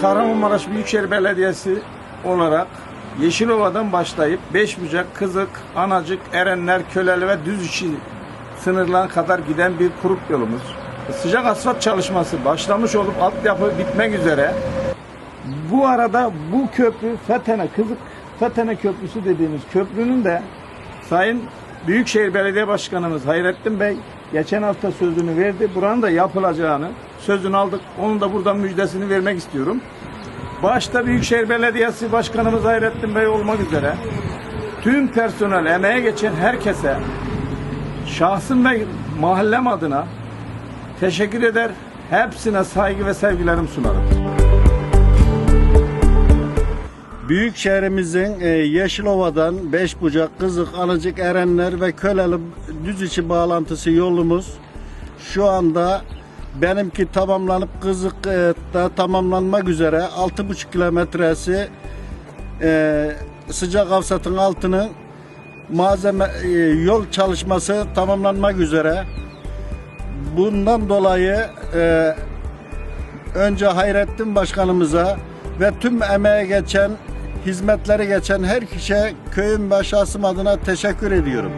Kahramanmaraş Büyükşehir Belediyesi olarak Yeşilova'dan başlayıp Beşbucak, Kızık, Anacık, Erenler, Köleli ve Düzüşi sınırlarına kadar giden bir kurup yolumuz. Sıcak asfalt çalışması başlamış olup altyapı bitmek üzere. Bu arada bu köprü Fetene, Kızık Fetene Köprüsü dediğimiz köprünün de Sayın Büyükşehir Belediye Başkanımız Hayrettin Bey geçen hafta sözünü verdi. Buranın da yapılacağını sözünü aldık. Onun da buradan müjdesini vermek istiyorum. Başta Büyükşehir Belediyesi Başkanımız Hayrettin Bey olmak üzere tüm personel emeğe geçen herkese şahsım ve mahallem adına teşekkür eder. Hepsine saygı ve sevgilerimi sunarım. Büyük şehrimizin e, Yeşilova'dan Beşbucak, Kızık, Anıcık, Erenler ve Köleli düz içi bağlantısı yolumuz şu anda benimki tamamlanıp Kızık'ta tamamlanmak üzere 6,5 kilometresi e, sıcak hafsatın altının malzeme e, yol çalışması tamamlanmak üzere. Bundan dolayı e, önce Hayrettin Başkanımıza ve tüm emeğe geçen, hizmetleri geçen her kişiye köyüm ve adına teşekkür ediyorum.